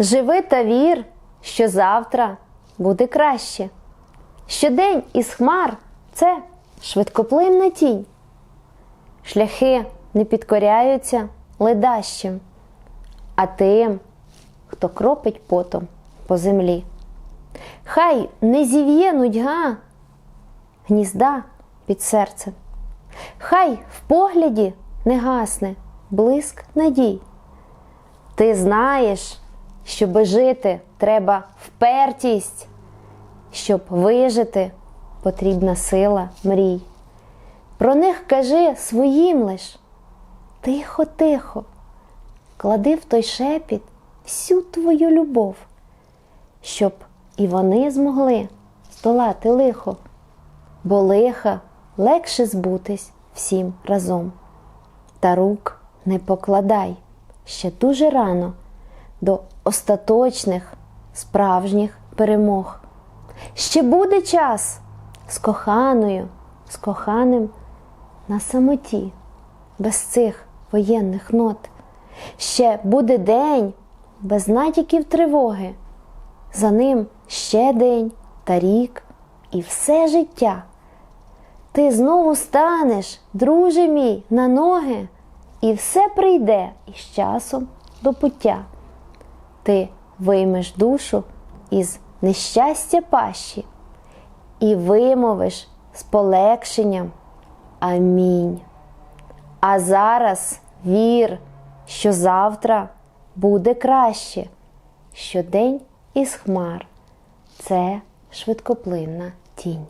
Живи та вір, що завтра буде краще. Щодень із хмар це швидкоплинна тінь. Шляхи не підкоряються ледащим, а тим, хто кропить потом по землі. Хай не зів'є нудьга гнізда під серцем. Хай в погляді не гасне блиск надій. Ти знаєш, щоби жити треба впертість, щоб вижити потрібна сила мрій. Про них кажи своїм лиш тихо, тихо, клади в той шепіт всю твою любов, щоб і вони змогли здолати лихо, бо лиха легше збутись всім разом. Та рук не покладай ще дуже рано до остаточних справжніх перемог. Ще буде час з коханою, з коханим на самоті, без цих воєнних нот. Ще буде день без натяків тривоги. За ним ще день та рік і все життя. Ти знову станеш, друже мій, на ноги, і все прийде із часом до пуття. Ти виймеш душу із нещастя пащі і вимовиш з полегшенням Амінь. А зараз вір, що завтра буде краще, що день із хмар це швидкоплинна тінь.